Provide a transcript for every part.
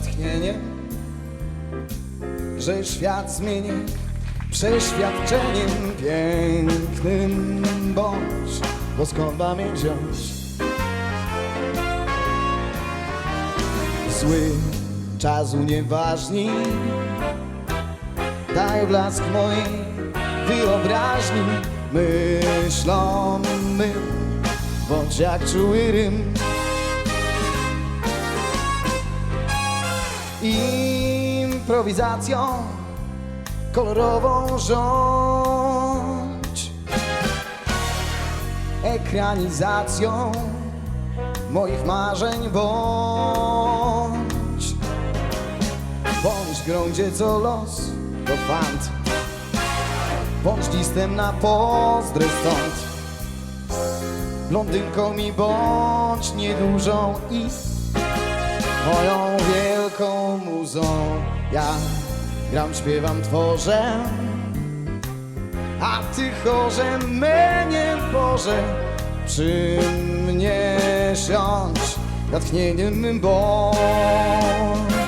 natchnienie, że świat zmienię przeświadczeniem pięknym bądź, bo skąd mam wziąć? Zły czas unieważni, daj blask mojej wyobraźni, myślom my, bądź jak czuły rym. Improwizacją kolorową rządź. Ekranizacją moich marzeń bądź. Bądź grądzie co los to fant. Bądź listem na pozdry stąd. Blondynką mi bądź niedużą i moją wielką muzą. Ja gram, śpiewam, tworzę, a ty chorze mnie Boże, przy mnie siądź, natchnieniem bądź.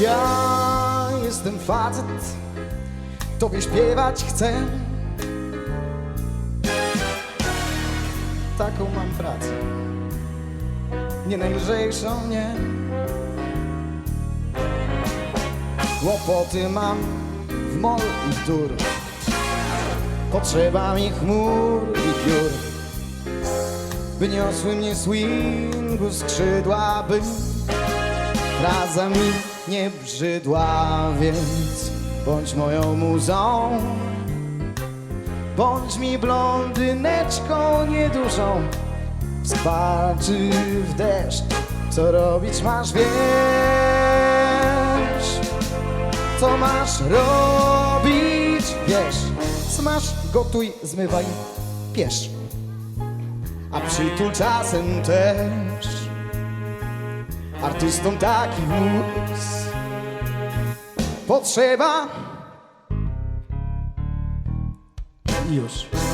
Ja jestem facet, tobie śpiewać chcę. Taką mam pracę, nie najlżejszą, nie. Kłopoty mam w mol i dur. Potrzeba mi chmur i piór, by niosły mnie swingu skrzydła, by fraza mi nie brzydła, więc bądź moją muzą. Bądź mi blondyneczką niedużą, spaczy w deszcz, co robić masz, wiesz, co masz robić, wiesz, smaż, gotuj, zmywaj, piesz, a przytul czasem też. Artystom taki wóz potrzeba już.